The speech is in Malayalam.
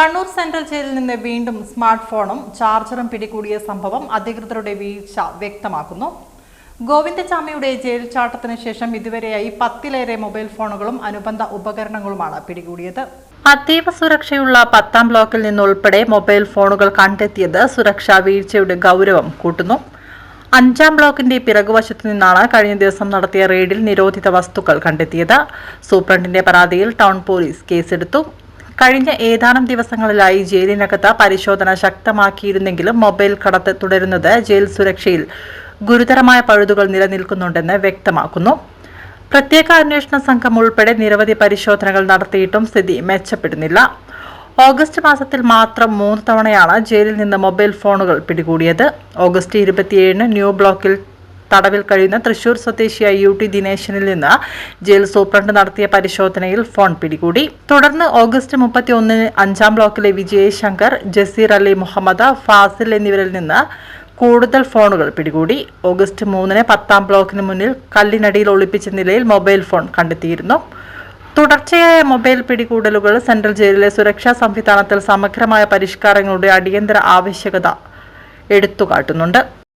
കണ്ണൂർ സെൻട്രൽ ജയിലിൽ നിന്ന് വീണ്ടും സ്മാർട്ട് ഫോണും ചാർജറും പിടികൂടിയ സംഭവം അധികൃതരുടെ വീഴ്ച വ്യക്തമാക്കുന്നു. ഗോവിന്ദചാമിയുടെ ജയിൽ ചാട്ടത്തിന് ശേഷം ഇതുവരെയായി പത്തിലേറെ മൊബൈൽ ഫോണുകളും അനുബന്ധ ഉപകരണങ്ങളുമാണ് പിടികൂടിയത്. അതീവ സുരക്ഷയുള്ള പത്താം ബ്ലോക്കിൽ നിന്നുൾപ്പെടെ മൊബൈൽ ഫോണുകൾ കണ്ടെത്തിയത് സുരക്ഷാ വീഴ്ചയുടെ ഗൗരവം കൂട്ടുന്നു. അഞ്ചാം ബ്ലോക്കിന്റെ പിറകുവശത്തു നിന്നാണ് കഴിഞ്ഞ ദിവസം നടത്തിയ റെയ്ഡിൽ നിരോധിത വസ്തുക്കൾ കണ്ടെത്തിയത്. സൂപ്രണ്ടിന്റെ പരാതിയിൽ ടൗൺ പോലീസ് കേസെടുത്തു. കഴിഞ്ഞ ഏതാനും ദിവസങ്ങളിലായി ജയിലിനകത്ത് പരിശോധന ശക്തമാക്കിയിരുന്നെങ്കിലും മൊബൈൽ കടത്ത് തുടരുന്നത് ജയിൽ സുരക്ഷയിൽ ഗുരുതരമായ പഴുതുകൾ നിലനിൽക്കുന്നുണ്ടെന്ന് വ്യക്തമാക്കുന്നു. പ്രത്യേക അന്വേഷണ സംഘം ഉൾപ്പെടെ നിരവധി പരിശോധനകൾ നടത്തിയിട്ടും സ്ഥിതി മെച്ചപ്പെടുന്നില്ല. ഓഗസ്റ്റ് മാസത്തിൽ മാത്രം മൂന്ന് തവണയാണ് ജയിലിൽ നിന്ന് മൊബൈൽ ഫോണുകൾ പിടികൂടിയത്. ഓഗസ്റ്റ് ഇരുപത്തിയേഴിന് ന്യൂ ബ്ലോക്കിൽ തടവിൽ കഴിയുന്ന തൃശൂർ സ്വദേശിയായ യു ടി ദിനേശനിൽ നിന്ന് ജയിൽ സൂപ്രണ്ട് നടത്തിയ പരിശോധനയിൽ ഫോൺ പിടികൂടി. തുടർന്ന് ഓഗസ്റ്റ് മുപ്പത്തി ഒന്നിന് അഞ്ചാം ബ്ലോക്കിലെ വിജയശങ്കർ ജസീർ അലി മുഹമ്മദ് ഫാസിൽ എന്നിവരിൽ നിന്ന് കൂടുതൽ ഫോണുകൾ പിടികൂടി. ഓഗസ്റ്റ് മൂന്നിന് പത്താം ബ്ലോക്കിന് മുന്നിൽ കല്ലിനടിയിൽ ഒളിപ്പിച്ച നിലയിൽ മൊബൈൽ ഫോൺ കണ്ടെത്തിയിരുന്നു. തുടർച്ചയായ മൊബൈൽ പിടികൂടലുകൾ സെൻട്രൽ ജയിലിലെ സുരക്ഷാ സംവിധാനത്തിൽ സമഗ്രമായ പരിഷ്കാരങ്ങളുടെ അടിയന്തര ആവശ്യകത എടുത്തുകാട്ടുന്നുണ്ട്.